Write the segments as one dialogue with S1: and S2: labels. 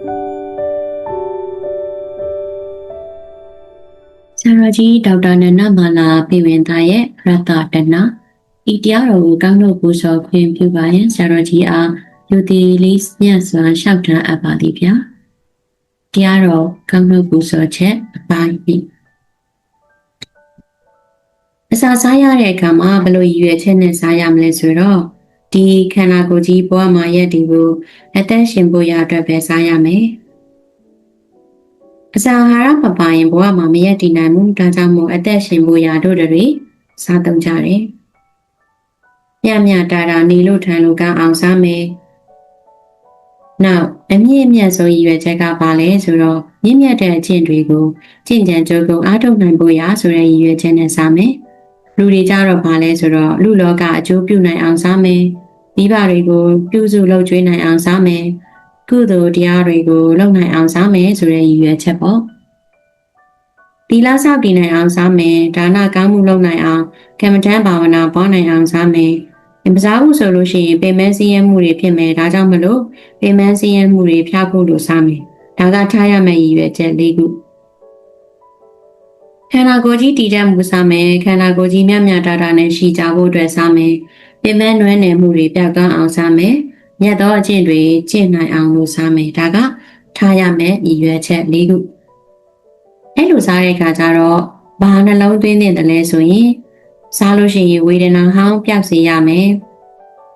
S1: ဆရာတော်ကြီးဒေါက်တာနန္ဒမာလာပြည်ဝင်သားရဲ့ရတတနာဤတရားတော်ကိုကောင်းလို့ပူဇော်ခွင့်ပြုပါရင်ဆရာတော်ကြီးအားလူတီလေးမြတ်စွာလျှောက်ထားအပ်ပါသည်ဗျာတရားတော်ကောင်းလို့ပူဇော်ချက်အပိုင်းပြီးအစာစားရတဲ့အခါမှာဘယ်လိုရည်ရွယ်ချက်နဲ့စားရမလဲဆိုတော့ ဒီခန္ဓာကိုယ်ကြီးဘဝမှာရက်ဒီကိုအသက်ရှင်ဖို့ရအတွက်ပဲစားရမယ်အစာအာဟာရမပါရင်ဘဝမှာမရက်တည်နိုင်ဘူးဒါကြောင့်မို့အသက်ရှင်ဖို့ရတို့တွေစားသုံးကြတယ်ညမြတာတာနေလို့ထိုင်လို့ကောင်းအောင်စားမယ်နောက်အမြင့်အမြတ်ဆုံးရည်ရွယ်ချက်ကပါလဲဆိုတော့မြင့်မြတ်တဲ့အကျင့်တွေကိုကျင့်ကြံကြိုးကုံအားထုတ်နိုင်ဖို့ရဆိုတဲ့ရည်ရွယ်ချက်နဲ့စားမယ်လူတွေကြတော့ပါလဲဆိုတော့လူလောကအကျိုးပြုနိုင်အောင်စားမယ် မိဘတွေကိုပြုစုလုပ်ကျွေးနိုင်အောင်စားမယ်ကုသိုလ်တရားတွေကိုလုပ်နိုင်အောင်စားမယ်ဆိုတဲ့ရည်ရွယ်ချက်ပေါ့ဒီလားဆောက်တည်နိုင်အောင်စားမယ်ဒါနကောင်းမှုလုပ်နိုင်အောင်ကမ္မဋ္ဌာန်းဘာဝနာပွားနိုင်အောင်စားမယ်မစားဘူးဆိုလို့ရှိရင်ပင်မစည်းရဲမှုတွေဖြစ်မယ်ဒါကြောင့်မလို့ပင်မစည်းရဲမှုတွေဖျောက်ဖို့လို့စားမယ်ဒါကထားရမယ့်ရည်ရွယ်ချက်၄ခုခန္ဓာကိုယ်ကြီးတည်တတ်မှုစားမယ်ခန္ဓာကိုယ်ကြီးမြတ်မြတ်တာတာနဲ့ရှိကြဖို့အတွက်စားမယ် ပင်မနွမ်းနယ်မှုတွေပြောက်ကွမ်းအောင်စားမယ်မြတ်သောအကျင့်တွေကျင့်နိုင်အောင်လို့စားမယ်ဒါကထားရမယ့်ရည်ရွယ်ချက်၄ခုအဲ့လိုစားတဲ့အခါကျတော့ဘာနှလုံးသွင်းနေတယ်လဲဆိုရင်စားလို့ရှိရင်ဝေဒနာဟောင်းပြောက်စေရမယ်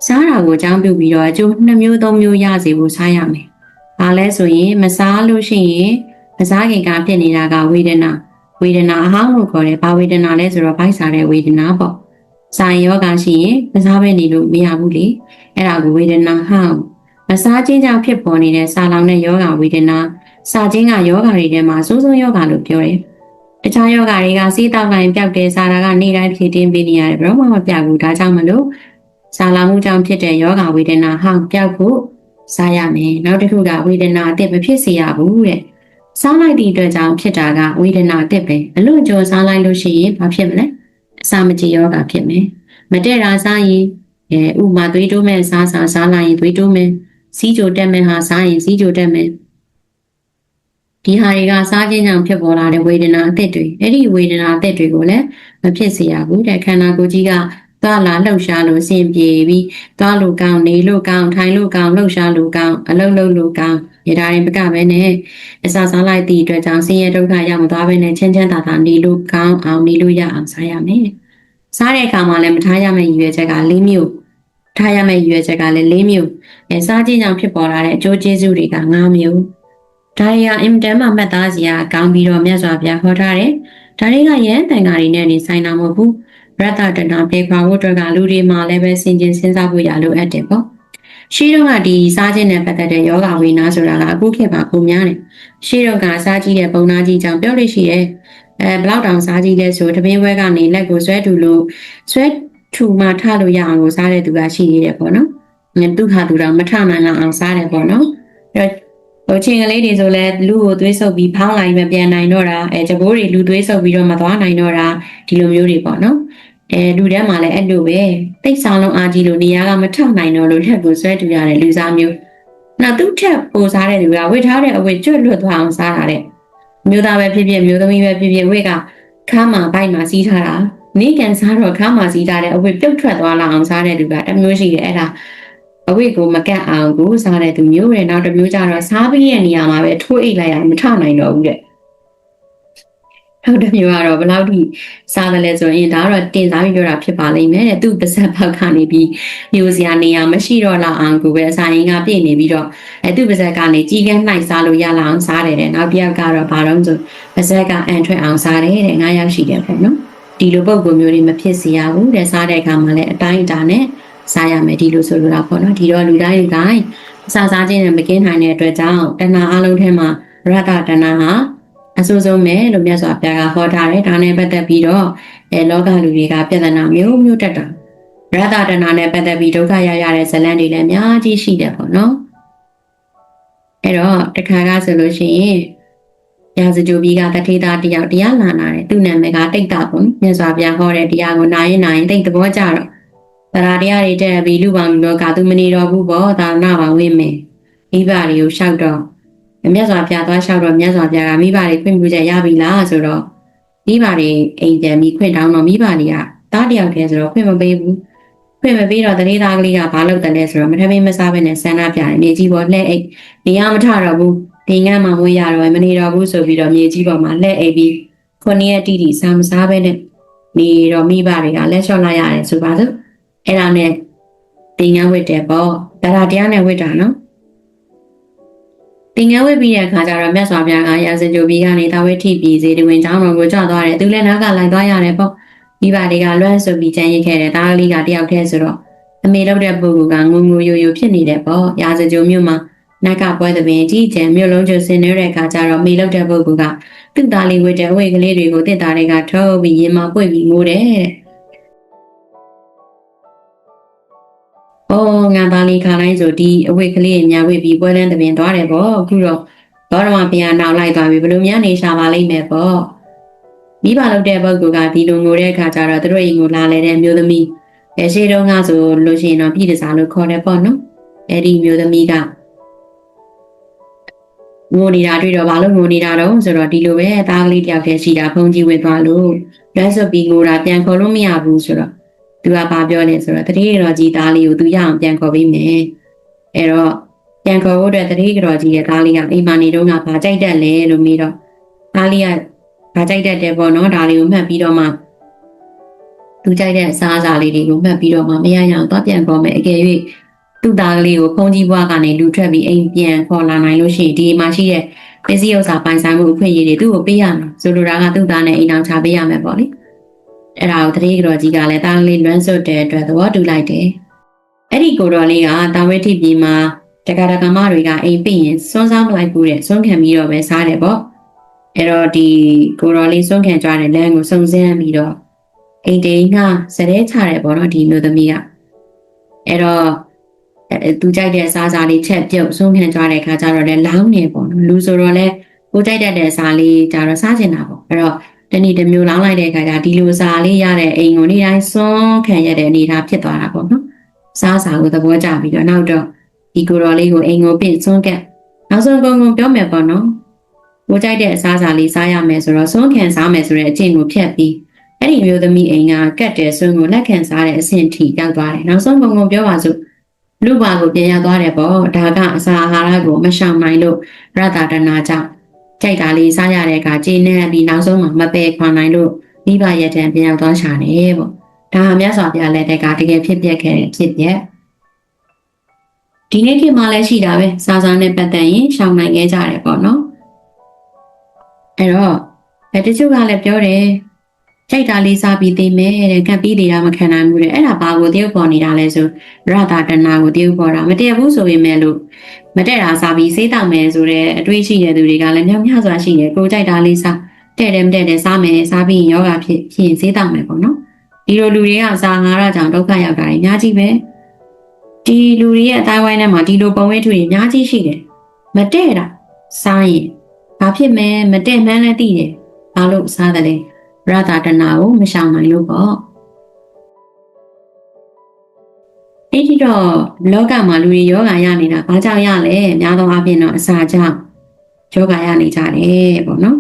S1: စားတာကိုအကြောင်းပြုပြီးတော့အကျိုးနှစ်မျိုးသုံးမျိုးရစေဖို့စားရမယ်ဘာလဲဆိုရင်မစားလို့ရှိရင်မစားခင်ကဖြစ်နေတာကဝေဒနာဝေဒနာအဟောင်းလို့ခေါ်တယ်ဘာဝေဒနာလဲဆိုတော့ဗိုက်စားတဲ့ဝေဒနာပေါ့ ဆိုင်ယောဂရှိရင်မစားဘဲနေလို့မရဘူးလေအဲ့ဒါကိုဝေဒနာဟောင်းမစားခြင်းကြောင့်ဖြစ်ပေါ်နေတဲ့စာလောင်တဲ့ယောဂဝေဒနာစာခြင်းကယောဂတွေထဲမှာစိုးစိုးယောဂလို့ပြောတယ်တခြားယောဂတွေကစီးတောက်တိုင်းပျောက်တယ်စာတာကနေတိုင်းဖြစ်တင်းပေးနေရတယ်ဘယ်တော့မှမပြောက်ဘူးဒါကြောင့်မလို့စာလာမှုကြောင့်ဖြစ်တဲ့ယောဂဝေဒနာဟောင်းပျောက်ဖို့စားရမယ်နောက်တစ်ခုကဝေဒနာအစ်မဖြစ်စေရဘူးတဲ့စားလိုက်တဲ့အတွက်ကြောင့်ဖြစ်တာကဝေဒနာအစ်ပဲအလွန်ကြိုစားလိုက်လို့ရှိရင်ဘာဖြစ်မလဲအ စာမကြေယောဂဖြစ်မယ်မတည့်တာစားရင်အဲဥမာသွေးတိုးမဲ့စားစားစားလိုက်ရင်သွေးတိုးမယ်စီးကြိုတက်မဲ့ဟာစားရင်စီးကြိုတက်မယ်ဒီဟာတွေကစားခြင်းကြောင့်ဖြစ်ပေါ်လာတဲ့ဝေဒနာအသစ်တွေအဲ့ဒီဝေဒနာအသစ်တွေကိုလည်းမဖြစ်စေရဘူးတဲ့ခန္ဓာကိုယ်ကြီးက သွားလာလှုပ်ရှားလို့အဆင်ပြေပြီးသွားလို့ကောင်းနေလို့ကောင်းထိုင်လို့ကောင်းလှုပ်ရှားလို့ကောင်းအလုပ်လုပ်လို့ကောင်းရတာရင်ပကပဲနဲ့အစာစားလိုက်သည့်အတွက်ကြောင့်ဆင်းရဲဒုက္ခရောက်မသွားဘဲနဲ့ချမ်းချမ်းသာသာနေလို့ကောင်းအောင်နေလို့ရအောင်စားရမယ်စားတဲ့အခါမှာလည်းမထားရမယ့်ရည်ရွယ်ချက်က၄မျိုးထားရမယ့်ရည်ရွယ်ချက်ကလည်း၄မျိုးအဲစားခြင်းကြောင့်ဖြစ်ပေါ်လာတဲ့အကျိုးကျေးဇူးတွေက၅မျိုးဒါရီယာအင်တန်မှမှတ်သားစရာကောင်းပြီးတော့မြတ်စွာဘုရားဟောထားတယ်ဒါတွေကရဟန်းတန်ဃာတွေနဲ့နေဆိုင်တာမဟုတ်ဘူး ရတ္တတနာပေခွာဖို့အတွက်ကလူတွေမှာလည်းပဲစင်ကျင်စဉ်းစားဖို့ရလိုအပ်တယ်ပေါ့ရှိတော့ကဒီစားခြင်းနဲ့ပတ်သက်တဲ့ယောဂဝိနာဆိုတာကအခုခေတ်မှာပုံများတယ်ရှိတော့ကစားကြည့်တဲ့ပုံနာကြီးကြောင့်ပြောလို့ရှိရဲ့အဲဘလောက်တောင်စားကြည့်လဲဆိုတပင်းဘွဲကနေလက်ကိုဆွဲထူလို့ဆွဲထူမှထလို့ရအောင်ကိုစားတဲ့သူကရှိနေတယ်ပေါ့နော်။သူခါသူတော့မထနိုင်လောက်အောင်စားတယ်ပေါ့နော်။အဲ ဟိုချင်းကလေးတွေဆိုလဲလူကိုသွေးဆုပ်ပြီးဖောင်းလိုက်မပြန်နိုင်တော့တာအဲကြဘိုးတွေလူသွေးဆုပ်ပြီးတော့မသွားနိုင်တော့တာဒီလိုမျိုးတွေပေါ့နော်အဲလူထဲမှာလည်းအဲ့လိုပဲတိတ်ဆောင်လုံးအားကြီးလို့နေရာကမထနိုင်တော့လို့ထက်ကိုဆွဲတူရတဲ့လူစားမျိုးနောက်သူ့ထက်ပိုစားတဲ့လူကဝစ်ထားတဲ့အဝတ်ကျွတ်လွတ်သွားအောင်စားတာတဲ့မျိုးသားပဲဖြစ်ဖြစ်မျိုးသမီးပဲဖြစ်ဖြစ်ဝိတ်ကခါမှာဘိုက်မှာစီးထားတာနေကန်စားတော့ခါမှာစီးထားတဲ့အဝတ်ပြုတ်ထွက်သွားလာအောင်စားတဲ့လူကတစ်မျိုးရှိတယ်အဲ့ဒါ အဝိကိုမကတ်အောင်ကိုစားတဲ့သူမျိုးတဲ့နောက်တစ်မျိုးကျတော့စားပြီးတဲ့နေရာမှာပဲထိုးအိတ်လိုက်အောင်မထနိုင်တော့ဘူးတဲ့နောက်တစ်မျိုးကတော့ဘယ်လောက်ထိစားတယ်လဲဆိုရင်ဒါကတော့တင်စားပြီးပြောတာဖြစ်ပါလိမ့်မယ်တဲ့သူ့ပါဇက်ဘက်ကနေပြီးမျိုးစရာနေရာမရှိတော့လောက်အောင်ကိုပဲအစာရင်းကပြည့်နေပြီးတော့အဲသူ့ပါဇက်ကနေကြီးကန်းနှိုက်စားလို့ရလောက်အောင်စားတယ်တဲ့နောက်တစ်ယောက်ကတော့ဘာလို့ဆိုပါဇက်ကအန်ထွက်အောင်စားတယ်တဲ့ငါးယောက်ရှိတယ်ပေါ့နော်ဒီလိုပုံပုံမျိုးတွေမဖြစ်စေရဘူးတဲ့စားတဲ့အခါမှာလည်းအတိုင်းအတာနဲ့ စားရမယ်ဒီလိုဆိုလိုတာပေါ့နော်ဒီတော့လူတိုင်းလူတိုင်းစားစားခြင်းနဲ့မကင်းနိုင်တဲ့အတွက်ကြောင့်တဏှာအလုံးထဲမှာရတ္တတဏှာဟာအဆိုးဆုံးပဲလို့မြတ်စွာဘုရားကဟောထားတယ်ဒါနဲ့ပတ်သက်ပြီးတော့အဲလောကလူတွေကပြဿနာမျိုးမျိုးတက်တာရတ္တတဏှာနဲ့ပတ်သက်ပြီးဒုက္ခရရတဲ့ဇလန်းတွေလည်းအများကြီးရှိတယ်ပေါ့နော်အဲ့တော့တခါကဆိုလို့ရှိရင်ရာဇဂျိုဘီကတထေသားတယောက်တရားလာနာတယ်သူ့နာမည်ကတိတ်တာပေါ့မြတ်စွာဘုရားဟောတဲ့တရားကိုနာရင်နာရင်တိတ်သဘောကျတော့ တရားတရားတွေတက်ပြီးလူပေါင်းလူလောကသူမနေတော့ဘူးပေါ့သာနာပါဝိမေမိဘတွေကိုရှောက်တော့မြတ်စွာဘုရားသွားလျှောက်တော့မြတ်စွာဘုရားကမိဘတွေခွင့်ပြုချက်ရပြီလားဆိုတော့မိဘတွေအိမ်ပြန်ပြီးခွင့်တောင်းတော့မိဘတွေကတားတယောက်တည်းဆိုတော့ခွင့်မပေးဘူးခွင့်မပေးတော့တတိသားကလေးကဘာလုပ်တယ်လဲဆိုတော့မထမင်းမစားဘဲနဲ့ဆန္ဒပြတယ်မြေကြီးပေါ်လှဲ့အိတ်နေရမထတော့ဘူးဒီငန်းမှမွေးရတော့မနေတော့ဘူးဆိုပြီးတော့မြေကြီးပေါ်မှာလှဲ့အိတ်ပြီးခုနှစ်ရက်တိတိစားမစားဘဲနဲ့နေတော့မိဘတွေကလက်လျှော့လိုက်ရတယ်ဆိုပါစို့ အဲ့ဒါနဲ့တင်ငန်းဝတ်တယ်ပေါ့ဒါတရားနဲ့ဝတ်တာနော်တင်ငယ်ဝစ်ပြီးတဲ့အခါကျတော့မြတ်စွာဘုရားကရာဇကြိုဘီကနေတာဝိထိပြည်စီတဝင်ကျောင်းတော်ကိုကြွသွားတယ်သူလည်းနောက်ကလိုက်သွားရတယ်ပေါ့မိဘတွေကလွမ်းဆိုပြီးကြံရစ်ခဲ့တယ်တားလေးကတယောက်တည်းဆိုတော့အမေလောက်တဲ့ပုဂ္ဂိုလ်ကငုံငူယိုယိုဖြစ်နေတယ်ပေါ့ရာဇကြိုမြို့မှာနက်ကပွဲသဘင်ကြီးကျန်မြို့လုံးကျဆင်းနေတဲ့အခါကျတော့မေလောက်တဲ့ပုဂ္ဂိုလ်ကသူ့သားလေးဝတ်တဲ့အဝိတ်ကလေးတွေကိုတစ်သားတွေကထုတ်ပြီးရင်မပွင့်ပြီးငိုးတယ်တဲ့။ အော်ငါသားလေးခါတိုင်းဆိုဒီအဝိတ်ကလေးညာဝတ်ပြီးပွဲလန်းသဘင်သွားတယ်ပေါ့အခုတော့ဘောရမဘုရားနောက်လိုက်သွားပြီဘယ်လိုများနေရှာပါလိမ့်မယ်ပေါ့မိဘလုပ်တဲ့ပုဂ္ဂိုလ်ကဒီလိုငိုတဲ့အခါကျတော့သူတို့အိမ်ကိုလာလေတဲ့မျိုးသမီးအဲရှိတုန်းကဆိုလို့ရှိရင်တော့ပြည်တစားလို့ခေါ်တယ်ပေါ့နော်အဲ့ဒီမျိုးသမီးကငိုနေတာတွေ့တော့ဘာလို့ငိုနေတာတော့ဆိုတော့ဒီလိုပဲအသားကလေးတယောက်တည်းရှိတာဖုန်ကြီးဝင်သွားလို့လက်စွပ်ပြီးငိုတာပြန်ခေါ်လို့မရဘူးဆိုတော့ သူကဘာပြောလဲဆိုတော့တတိယတော်ကြီးသားလေးကိုသူရအောင်ပြန်ခေါ်ပေးမယ်အဲ့တော့ပြန်ခေါ်ဖို့အတွက်တတိယတော်ကြီးရဲ့သားလေးကအိမ်မနေတော့ကဘာကြိုက်တတ်လဲလို့မေးတော့သားလေးကဘာကြိုက်တတ်တယ်ပေါ့နော်ဒါလေးကိုမှတ်ပြီးတော့မှသူကြိုက်တဲ့အစားအစာလေးတွေကိုမှတ်ပြီးတော့မှမရရအောင်သွားပြန်ခေါ်မယ်အကယ်၍သူ့သားကလေးကိုဖုန်ကြီးဘွားကနေလူထွက်ပြီးအိမ်ပြန်ခေါ်လာနိုင်လို့ရှိရင်ဒီမှာရှိတဲ့ပစ္စည်းဥစ္စာပိုင်ဆိုင်မှုအခွင့်အရေးတွေသူ့ကိုပေးရမယ်ဆိုလိုတာကသူ့သားနဲ့အိမ်အောင်ချပေးရမယ်ပေါ့လေ အဲ့ဒါကိုတတိယတော်ကြီးကလည်းသားကလေးလွမ်းစွတ်တဲ့အတွက်သဘောတူလိုက်တယ်အဲ့ဒီကိုတော်လေးကတာဝိထိပြည်မှာတက္ကရာကမတွေကအိမ်ပြင်ရင်စွန်းစားမလိုက်ဘူးတဲ့စွန့်ခံပြီးတော့ပဲစားတယ်ပေါ့အဲ့တော့ဒီကိုတော်လေးစွန့်ခံကြတဲ့လမ်းကိုစုံစမ်းပြီးတော့အိမ်တိန်ကစတဲ့ချတယ်ပေါ့နော်ဒီမျိုးသမီးကအဲ့တော့အဲသူကြိုက်တဲ့စားစားလေးချက်ပြုတ်စွန့်ခံကြတဲ့ခါကျတော့လည်းလောင်းနေပေါ့နော်လူဆိုတော့လည်းကိုကြိုက်တတ်တဲ့စားလေးကြတော့စားချင်တာပေါ့အဲ့တော့ တနေ့တစ်မျိုးလောင်းလိုက်တဲ့ခါကျဒီလိုစားလေးရတဲ့အိမ်ကိုနေ့တိုင်းစွန့်ခံရတဲ့အနေအထားဖြစ်သွားတာပေါ့နော်စားစားကိုသဘောကျပြီးတော့နောက်တော့ဒီကိုတော်လေးကိုအိမ်ကိုပြင့်စွန့်ကက်နောက်ဆုံးကုန်ကုန်ပြောမယ်ပေါ့နော်ကိုကြိုက်တဲ့အစားအစာလေးစားရမယ်ဆိုတော့စွန့်ခံစားမယ်ဆိုတဲ့အကျင့်ကိုဖျက်ပြီးအဲ့ဒီမျိုးသမီးအိမ်ကကတ်တယ်စွန့်ကိုလက်ခံစားတဲ့အဆင့်ထိရောက်သွားတယ်နောက်ဆုံးကုန်ကုန်ပြောပါစို့လူပါကိုပြန်ရသွားတယ်ပေါ့ဒါကအစာအာဟာရကိုမရှောင်နိုင်လို့ရတာတနာကြောင့် ကြိုက်တာလေးစားရတဲ့အခါကျင်းနေပြီးနောက်ဆုံးမှမပယ်ခွာနိုင်လို့မိဘရဲ့တန်ပြန်ရောက်သွားရှာတယ်ပေါ့ဒါဟာမြတ်စွာဘုရားလက်ထက်ကတကယ်ဖြစ်ပျက်ခဲ့တဲ့ဖြစ်ပျက်ဒီနေ့ခေတ်မှာလည်းရှိတာပဲစာစာနဲ့ပတ်သက်ရင်ရှောင်နိုင်ခဲ့ကြတယ်ပေါ့နော်အဲ့တော့အဲတချို့ကလည်းပြောတယ် ကြိုက်တာလေးစားပြီးသိမယ်တဲ့ကပ်ပြီးသေးတာမခံနိုင်ဘူးတဲ့အဲ့ဒါဘာကိုတရုပ်ပေါ်နေတာလဲဆိုရတာတနာကိုတရုပ်ပေါ်တာမတည့်ဘူးဆိုပေမဲ့လို့မတည့်တာစားပြီးစေးတောက်မယ်ဆိုတဲ့အတွေးရှိတဲ့သူတွေကလည်းမြောက်များစွာရှိတယ်ကိုကြိုက်တာလေးစားတဲ့တယ်မတဲ့တယ်စားမယ်စားပြီးရင်ယောဂဖြစ်ဖြစ်ရင်စေးတောက်မယ်ပေါ့နော်ဒီလိုလူတွေကစားငါးရကြောင်ဒုက္ခရောက်တာကြီးအများကြီးပဲဒီလူတွေရဲ့အတိုင်းဝိုင်းထဲမှာဒီလိုပုံဝဲထုတွေအများကြီးရှိတယ်မတဲ့တာစားရင်ဘာဖြစ်မဲမတဲ့မှန်းလည်းသိတယ်ဘာလို့စားတယ်လဲ ရတာတနာကိုမရှောင်နိုင်လို့ပေါ့အဲ့ဒီတော့လောကမှာလူတွေယောဂရနေတာဘာကြောင့်ရလဲအများသောအားဖြင့်တော့အစာကြောင့်ယောဂရနေကြတယ်ပေါ့နော်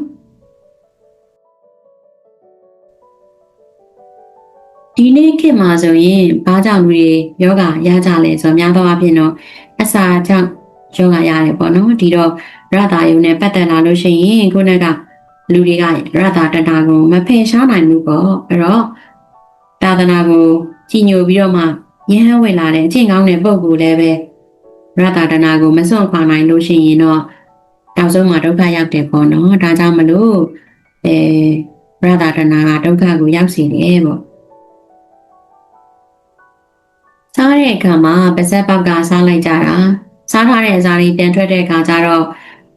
S1: ဒီနေ့ခေတ်မှာဆိုရင်ဘာကြောင့်လူတွေယောဂရကြလဲဆိုတော့များသောအားဖြင့်တော့အစာကြောင့်ယောဂရတယ်ပေါ့နော်ဒီတော့ရတာယုံနဲ့ပတ်သက်လာလို့ရှိရင်ခုနက လူတွေကရတာတဏကိုမဖယ်ရှားနိုင်ဘူးပေါ့အဲ့တော့သာသနာကိုကြီးညိုပြီးတော့မှရဟန်းဝင်လာတဲ့အကျင့်ကောင်းတဲ့ပုံကူလည်းပဲရတာတဏကိုမစွန့်ခွာနိုင်လို့ရှိရင်တော့တောက်ဆုံးမှာဒုက္ခရောက်တယ်ပေါ့နော်ဒါကြောင့်မလို့အဲရတာတဏကဒုက္ခကိုရောက်စေတယ်ပေါ့စားတဲ့အခါမှာပါဇက်ပေါက်ကစားလိုက်ကြတာစားထားတဲ့အစာတွေပြန်ထွက်တဲ့အခါကျတော့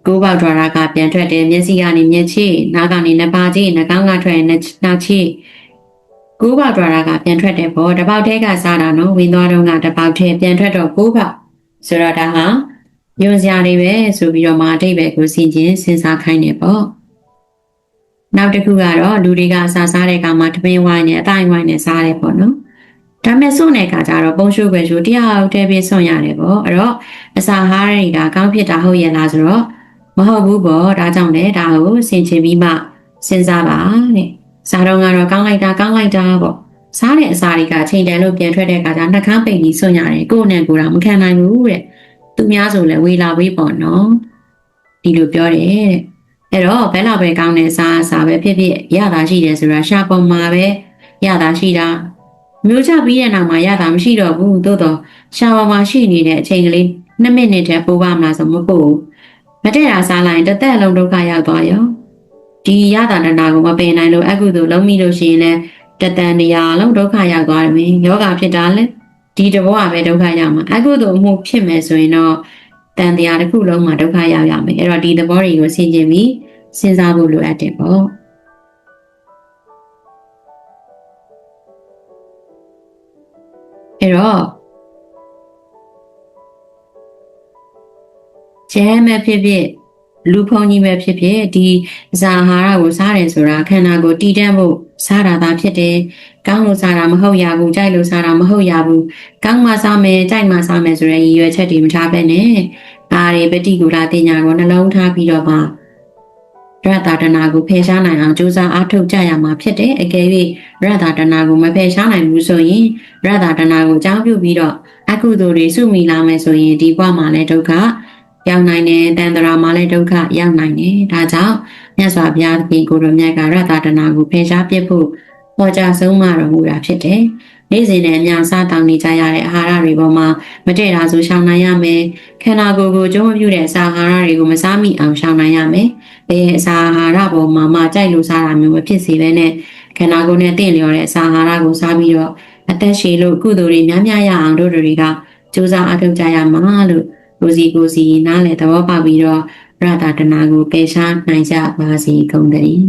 S1: ကိုးပေါက်ထွာတာကပြန်ထွက်တယ်မျက်စိကနေမျက်ခြေနားကနေနှပါခြေနှာခေါင်းကထွက်ရင်နှာခြေကိုးပေါက်ထွာတာကပြန်ထွက်တယ်ပေါ့တစ်ပေါက်ထဲကစားတာနော်ဝင်သွားတော့ကတစ်ပေါက်ထဲပြန်ထွက်တော့ကိုးပေါက်ဆိုတော့ဒါဟာညွန်စရာတွေပဲဆိုပြီးတော့မှအတိတ်ပဲကိုစင်ချင်းစဉ်းစားခိုင်းနေပေါ့နောက်တစ်ခုကတော့လူတွေကစားစားတဲ့အခါမှာတပင်းဝိုင်းနဲ့အတိုင်းဝိုင်းနဲ့စားတယ်ပေါ့နော်ဒါပေမဲ့စွန့်တဲ့အခါကျတော့ပုံရှုပ်ပဲရှုတယောက်တည်းပဲစွန့်ရတယ်ပေါ့အဲ့တော့အစာဟားတွေကကောင်းဖြစ်တာဟုတ်ရဲ့လားဆိုတော့ မဟုတ်ဘူးပေါ့ဒါကြောင့်လေဒါကိုဆင်ခြင်ပြီးမှစဉ်းစားပါတဲ့စားတော့ကတော့ကောင်းလိုက်တာကောင်းလိုက်တာပေါ့စားတဲ့အစာတွေကချိန်တန်လို့ပြန်ထွက်တဲ့အခါကျနှာခမ်းပိတ်ပြီးဆွညရတယ်ကိုယ့်နဲ့ကိုယ်တော့မခံနိုင်ဘူးတဲ့သူများဆိုလဲဝေလာဝေးပေါ့နော်ဒီလိုပြောတယ်တဲ့အဲ့တော့ဘယ်လောက်ပဲကောင်းတဲ့စားအစာပဲဖြစ်ဖြစ်ရတာရှိတယ်ဆိုတာရှာပေါ်မှာပဲရတာရှိတာမျိုးချပြီးတဲ့နောက်မှာရတာမရှိတော့ဘူးသို့တော့ရှာပေါ်မှာရှိနေတဲ့အချိန်ကလေး2မိနစ်တည်းပိုးပါမလားဆိုမပို့ဘူး မတည့်တာစားလိုက်ရင်တစ်သက်လုံးဒုက္ခရောက်သွားရောဒီရတာတနာကိုမပင်နိုင်လို့အကုသို့လုံးမိလို့ရှိရင်လည်းတတန်နေရာလုံးဒုက္ခရောက်သွားတယ်မင်းယောဂဖြစ်တာလဲဒီတဘောကပဲဒုက္ခရောက်မှာအကုသို့အမှုဖြစ်မယ်ဆိုရင်တော့တန်တရားတစ်ခုလုံးမှာဒုက္ခရောက်ရမယ်အဲ့တော့ဒီသဘောတွေကိုဆင်ခြင်ပြီးစဉ်းစားဖို့လိုအပ်တယ်ပေါ့အဲ့တော့ ကျဲမဲ့ဖြစ်ဖြစ်လူဖုံကြီးပဲဖြစ်ဖြစ်ဒီဇာဟာရကိုစားတယ်ဆိုတာခန္ဓာကိုယ်တည်တတ်ဖို့စားတာသာဖြစ်တယ်။ကောင်းလို့စားတာမဟုတ်ရဘူးကြိုက်လို့စားတာမဟုတ်ရဘူး။ကောင်းမှစားမယ်ကြိုက်မှစားမယ်ဆိုတဲ့ရည်ရွယ်ချက်တွေမထားဘဲနဲ့အာရီပတိကူလာတင်ညာကိုနှလုံးထားပြီးတော့မှရတ္တာတနာကိုဖယ်ရှားနိုင်အောင်ကြိုးစားအားထုတ်ကြရမှာဖြစ်တယ်။အကယ်၍ရတ္တာတနာကိုမဖယ်ရှားနိုင်ဘူးဆိုရင်ရတ္တာတနာကိုအကြောင်းပြုပြီးတော့အကုသိုလ်တွေစုမိလာမယ်ဆိုရင်ဒီဘဝမှာလည်းဒုက္ခ ရောက်နိုင်တယ်တန်တရာမှာလည်းဒုက္ခရောက်နိုင်တယ်ဒါကြောင့်မြတ်စွာဘုရားသခင်ကိုရောမြတ်ကရတတနာကိုဖယ်ရှားပြစ်ဖို့ဟောကြားဆုံးမတော်မူတာဖြစ်တယ်နေ့စဉ်နဲ့အများစားတောင်းနေကြရတဲ့အာဟာရတွေပေါ်မှာမတည့်တာဆိုရှောင်နိုင်ရမယ်ခန္ဓာကိုယ်ကိုကျုံးမပြုတဲ့အစာအာဟာရတွေကိုမစားမိအောင်ရှောင်နိုင်ရမယ်ဘယ်အစာအာဟာရပေါ်မှာမှကြိုက်လို့စားတာမျိုးမဖြစ်စေဘဲနဲ့ခန္ဓာကိုယ်နဲ့တင့်လျော်တဲ့အစာအာဟာရကိုစားပြီးတော့အသက်ရှည်လို့ကုသိုလ်တွေများများရအောင်တို့တွေကစူးစမ်းအထောက်ကြရမှာလို့ ကိုစီကိုစီနားလေသဘောပေါက်ပြီးတော့ရတာတနာကိုပယ်ရှားနိုင်ကြပါစေကုန်သတည်း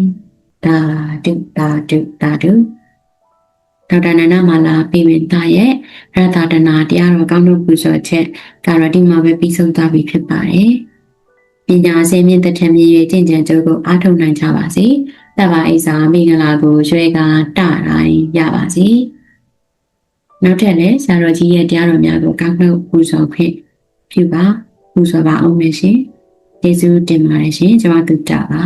S1: ဒါတုဒါတုဒါတုဒေါက်တာနန္ဒမာလာပြည်ဝင်သားရဲ့ရတာတနာတရားတော်ကောင်းလို့ပူဇော်ချက်ကာရတိမှာပဲပြီးဆုံးသွားပြီဖြစ်ပါတယ်ပညာစင်မြင့်တထမြည်၍ကျင့်ကြံကြိုးကိုအားထုတ်နိုင်ကြပါစေတတ်ပါအိစာမိဂလာကိုရွှေကတတိုင်းရပါစေနောက်ထပ်လည်းဆရာတော်ကြီးရဲ့တရားတော်များကိုကောင်းလို့ပူဇော်ခွင့် ပြုပါပူဇော်ပါအောင်မယ်ရှင်ကျေးဇူးတင်ပါတယ်ရှင်ကျွန်မတို့တာပါ